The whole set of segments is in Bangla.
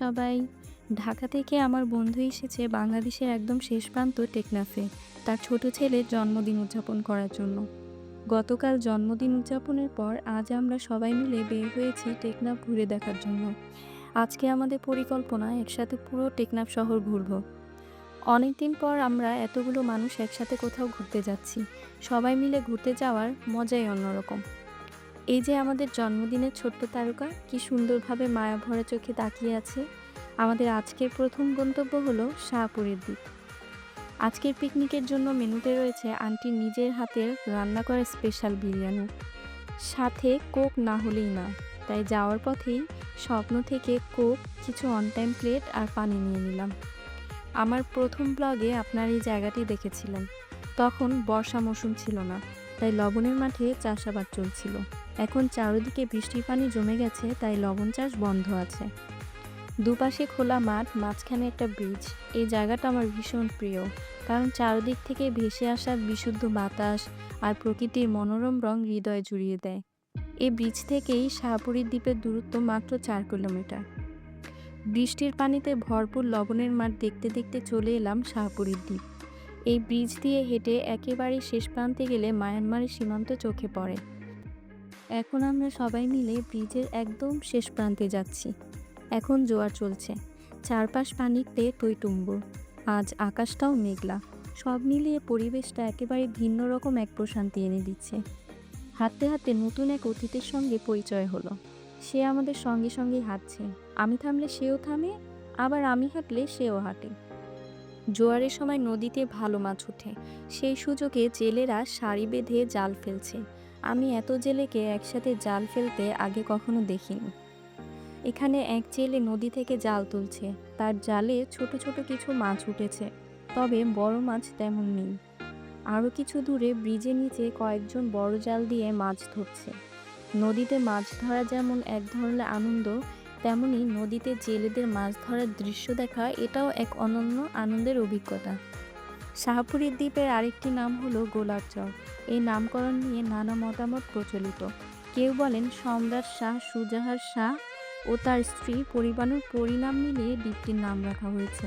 সবাই। ঢাকা থেকে আমার বন্ধু এসেছে বাংলাদেশের একদম শেষ প্রান্ত টেকনাফে, তার ছোট ছেলের জন্মদিন উদযাপন করার জন্য। গতকাল জন্মদিন উদযাপনের পর আজ আমরা সবাই মিলে বের হয়েছি টেকনাফ ঘুরে দেখার জন্য। আজকে আমাদের পরিকল্পনা একসাথে পুরো টেকনাফ শহর ঘুরব। অনেকদিন পর আমরা এতগুলো মানুষ একসাথে কোথাও ঘুরতে যাচ্ছি। সবাই মিলে ঘুরতে যাওয়ার মজাই অন্যরকম। এই যে আমাদের জন্মদিনের ছোট্ট তারকা, কি সুন্দরভাবে মায়া চোখে তাকিয়ে আছে। আমাদের আজকের প্রথম গন্তব্য হলো শাহপুরের দ্বীপ। আজকের পিকনিকের জন্য মেনুতে রয়েছে আন্টির নিজের হাতের রান্না করা স্পেশাল বিরিয়ানি। সাথে কোক না হলেই না, তাই যাওয়ার পথেই স্বপ্ন থেকে কোক, কিছু অন টাইম প্লেট আর পানি নিয়ে নিলাম। আমার প্রথম ব্লগে আপনার এই জায়গাটি দেখেছিলেন। তখন বর্ষা মৌসুম ছিল না। তাই লবণের মাঠে চাষাবাদ চলছিল। এখন চারিদিকে বৃষ্টির পানি জমে গেছে, তাই লবণ চাষ বন্ধ আছে। দুপাশে খোলা মাঠ, মাঝখানে একটা ব্রিজ এই জায়গাটা আমার ভীষণ প্রিয়, কারণ চারদিক থেকে ভেসে আসা বিশুদ্ধ বাতাস আর প্রকৃতির মনোরম রং হৃদয় জুড়িয়ে দেয়। এই ব্রিজ থেকেই শাহপুরীর দ্বীপের দূরত্ব মাত্র চার কিলোমিটার বৃষ্টির পানিতে ভরপুর লবণের মাঠ দেখতে দেখতে চলে এলাম শাহপুরীর দ্বীপ। এই ব্রিজ দিয়ে হেঁটে একেবারে শেষ প্রান্তে গেলে মায়ানমারের সীমান্ত চোখে পড়ে। এখন আমরা সবাই মিলে ব্রিজের একদম শেষ প্রান্তে যাচ্ছি। এখন জোয়ার চলছে। চারপাশ পানিতে টইটুম্বুর আজ আকাশটাও মেঘলা। সব মিলিয়ে পরিবেশটা একেবারে ভিন্ন রকম এক প্রশান্তি এনে দিচ্ছে। হাঁটতে হাঁটতে নতুন এক অতীতের সঙ্গে পরিচয় হলো। সে আমাদের সঙ্গে সঙ্গে হাঁটছে। আমি থামলে সেও থামে, আবার আমি হাঁটলে সেও হাঁটে। জোয়ারের সময় নদীতে ভালো মাছ ওঠে। সেই সুযোগে জেলেরা সারি বেঁধে জাল ফেলছে। আমি এত জেলেকে একসাথে জাল ফেলতে আগে কখনো দেখিনি। এখানে এক জেলে নদী থেকে জাল তুলছে। তার জালে ছোট ছোট কিছু মাছ উঠেছে। তবে বড় মাছ তেমন নেই। আরও কিছু দূরে ব্রিজের নিচে কয়েকজন বড় জাল দিয়ে মাছ ধরছে। নদীতে মাছ ধরা যেমন এক ধরনের আনন্দ তেমনি নদীতে জেলেদের মাছ ধরার দৃশ্য দেখা এটাও এক অনন্য আনন্দের অভিজ্ঞতা। শাহপুরীর দ্বীপের আরেকটি নাম হলো গোলাপচর এই নামকরণ নিয়ে নানা মতামত প্রচলিত। কেউ বলেন সম্রাট শাহ সুজাহার শাহ ও তার স্ত্রী পরিবাণুর পরিণাম মিলিয়ে দ্বীপটির নাম রাখা হয়েছে।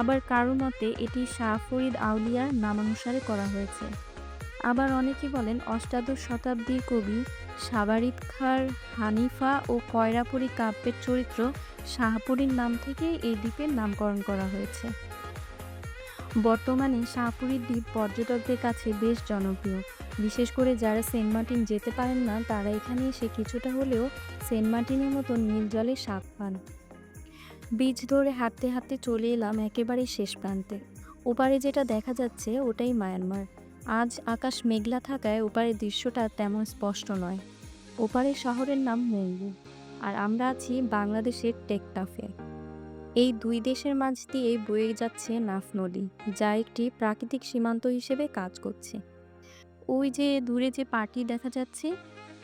আবার কারও মতে এটি শাহ ফরিদ আউলিয়ার নামানুসারে করা হয়েছে। আবার অনেকে বলেন অষ্টাদশ শতাব্দীর কবি সাবারিদ খার, হানিফা ও কয়রাপুরী কাব্যের চরিত্র শাহপুরীর নাম থেকে এই দ্বীপের নামকরণ করা হয়েছে। বর্তমানে শাহপুরীর দ্বীপ পর্যটকদের কাছে বেশ জনপ্রিয়। বিশেষ করে যারা সেন্ট মার্টিন যেতে পারেন না, তারা এখানে এসে কিছুটা হলেও সেন্ট মার্টিনের মতো নীল জলে স্বাদ পান। বীজ ধরে হাঁটতে হাঁটতে চলে এলাম একেবারে শেষ প্রান্তে। ওপারে যেটা দেখা যাচ্ছে, ওটাই মায়ানমার। আজ আকাশ মেঘলা থাকায় ওপারের দৃশ্যটা তেমন স্পষ্ট নয়। ওপারের শহরের নাম মঙ্গু, আর আমরা আছি বাংলাদেশের টেকটাফে। এই দুই দেশের মাঝ দিয়ে বয়ে যাচ্ছে নাফ নদী, যা একটি প্রাকৃতিক সীমান্ত হিসেবে কাজ করছে। ওই যে দূরে যে পার্টি দেখা যাচ্ছে,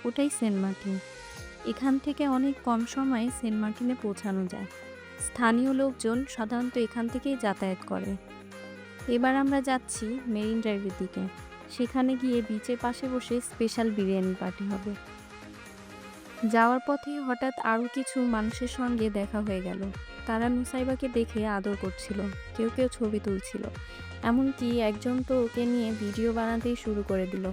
ওটাই সেন্ট মার্টিন। এখান থেকে অনেক কম সময়ে সেন্ট মার্টিনে পৌঁছানো যায়। স্থানীয় লোকজন সাধারণত এখান থেকেই যাতায়াত করে। এবার আমরা যাচ্ছি মেরিন ড্রাইভের দিকে। সেখানে গিয়ে বিচের পাশে বসে স্পেশাল বিরিয়ানি পার্টি হবে। যাওয়ার পথে হঠাৎ আরও কিছু মানুষের সঙ্গে দেখা হয়ে গেল। তারা মুসাইবাকে দেখে আদর করছিল, কেউ কেউ ছবি তুলছিল। এমনকি একজন তো ওকে নিয়ে ভিডিও বানাতেই শুরু করে দিল।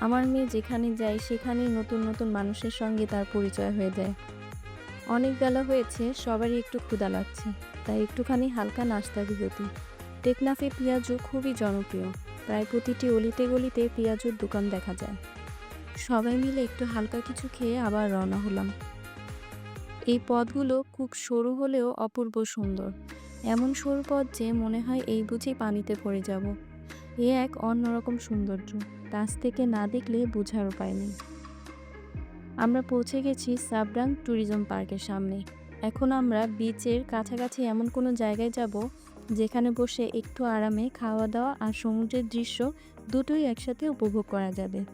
আমার মেয়ে যেখানে যায়, সেখানেই নতুন নতুন মানুষের সঙ্গে তার পরিচয় হয়ে যায়। অনেক বেলা হয়েছে, সবারই একটু ক্ষুধা লাগছে, তাই একটুখানি হালকা নাস্তা বিরতি। টেকনাফে পেঁয়াজু খুবই জনপ্রিয়। প্রায় প্রতিটি অলিতে গলিতে পেঁয়াজুর দোকান দেখা যায়। সবাই মিলে একটু হালকা কিছু খেয়ে আবার রওনা হলাম। এই পথগুলো খুব সরু হলেও অপূর্ব সুন্দর। এমন সরু পথ যে মনে হয় এই বুঝি পানিতে পড়ে যাব। এ এক অন্যরকম সৌন্দর্য কাছ থেকে না দেখলে বোঝার উপায় নেই। আমরা পৌঁছে গেছি সাবরাং ট্যুরিজম পার্কের সামনে। এখন আমরা বিচের কাছাকাছি এমন কোনো জায়গায় যাব যেখানে বসে একটু আরামে খাওয়া দাওয়া আর সমুদ্রের দৃশ্য দুটোই একসাথে উপভোগ করা যাবে।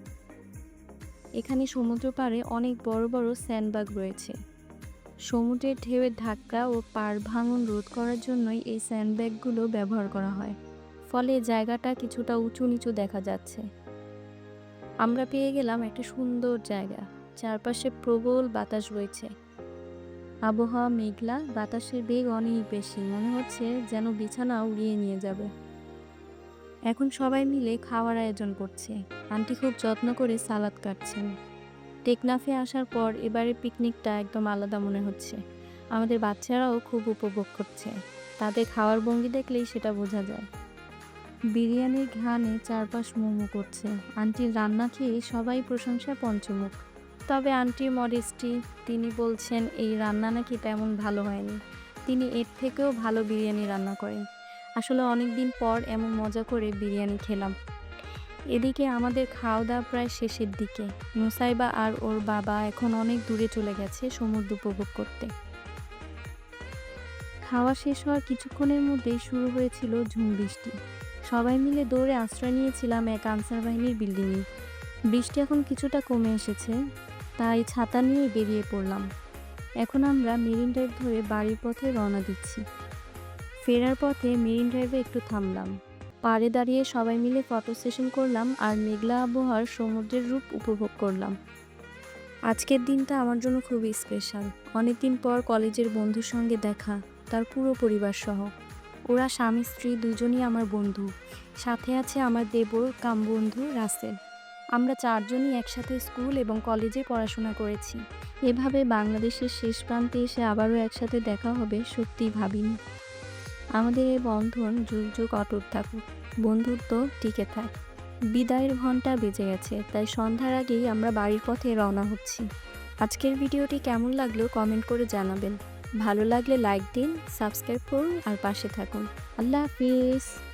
এখানে সমুদ্র পাড়ে অনেক বড় বড় স্যান্ডবাগ রয়েছে। সমুদ্রের ঢেউয়ের ধাক্কা ও পাড় ভাঙন রোধ করার জন্যই এই স্যান্ডব্যাগগুলো ব্যবহার করা হয়। ফলে জায়গাটা কিছুটা উঁচু নিচু দেখা যাচ্ছে। আমরা পেয়ে গেলাম একটা সুন্দর জায়গা। চারপাশে প্রবল বাতাস রয়েছে আবহাওয়া মেঘলা, বাতাসের বেগ অনেক বেশি, মনে হচ্ছে যেন বিছানা উড়িয়ে নিয়ে যাবে। এখন সবাই মিলে খাওয়ার আয়োজন করছে। আন্টি খুব যত্ন করে সালাদ কাটছেন। টেকনাফে আসার পর এবারে পিকনিকটা একদম আলাদা মনে হচ্ছে। আমাদের বাচ্চারাও খুব উপভোগ করছে। তাদের খাওয়ার ভঙ্গি দেখলেই সেটা বোঝা যায়। বিরিয়ানির ঘ্রাণে চারপাশ মোমো করছে। আন্টির রান্না খেয়ে সবাই প্রশংসায় পঞ্চমুখ। তবে আন্টি মডেস্টি তিনি বলছেন, এই রান্না নাকি তেমন ভালো হয়নি। তিনি এর থেকেও ভালো বিরিয়ানি রান্না করেন। আসলে অনেক দিন পর এমন মজা করে বিরিয়ানি খেলাম। এদিকে আমাদের খাওয়া দাওয়া প্রায় শেষের দিকে। নুসাইবা আর ওর বাবা এখন অনেক দূরে চলে গেছে সমুদ্র উপভোগ করতে। খাওয়া শেষ হওয়ার কিছুক্ষণের মধ্যেই শুরু হয়েছিল ঝুম বৃষ্টি। সবাই মিলে দৌড়ে আশ্রয় নিয়েছিলাম এক আনসার বাহিনীর বিল্ডিংয়ে। বৃষ্টি এখন কিছুটা কমে এসেছে। তাই ছাতা নিয়ে বেরিয়ে পড়লাম। এখন আমরা মেরিন ড্রাইভ ধরে বাড়ির পথে রওনা দিচ্ছি। ফেরার পথে মেরিন ড্রাইভে একটু থামলাম। পাড়ে দাঁড়িয়ে সবাই মিলে ফটো সেশন করলাম আর মেঘলা আবহাওয়ার সমুদ্রের রূপ উপভোগ করলাম। আজকের দিনটা আমার জন্য খুবই স্পেশাল। অনেকদিন পর কলেজের বন্ধুর সঙ্গে দেখা, তার পুরো পরিবার সহ। ওরা স্বামী, স্ত্রী দুজনই আমার বন্ধু। সাথে আছে আমার দেবর কাম বন্ধু রাসেল। আমরা চারজনই একসাথে স্কুল এবং কলেজে পড়াশোনা করেছি। এভাবে বাংলাদেশের শেষ প্রান্তে এসে আবারও একসাথে দেখা হবে, সত্যিই ভাবিনি। আমাদের এই বন্ধন যুগ যুগ অটুট থাকুক। বন্ধুত্ব টিকে থাক। বিদায়ের ঘণ্টা বেজে গেছে, তাই সন্ধ্যার আগেই আমরা বাড়ির পথে রওনা হচ্ছি। আজকের ভিডিওটি কেমন লাগল কমেন্ট করে জানাবেন। ভালো লাগলে লাইক দিন, সাবস্ক্রাইব করুন আর পাশে থাকুন। আল্লাহ হাফিজ।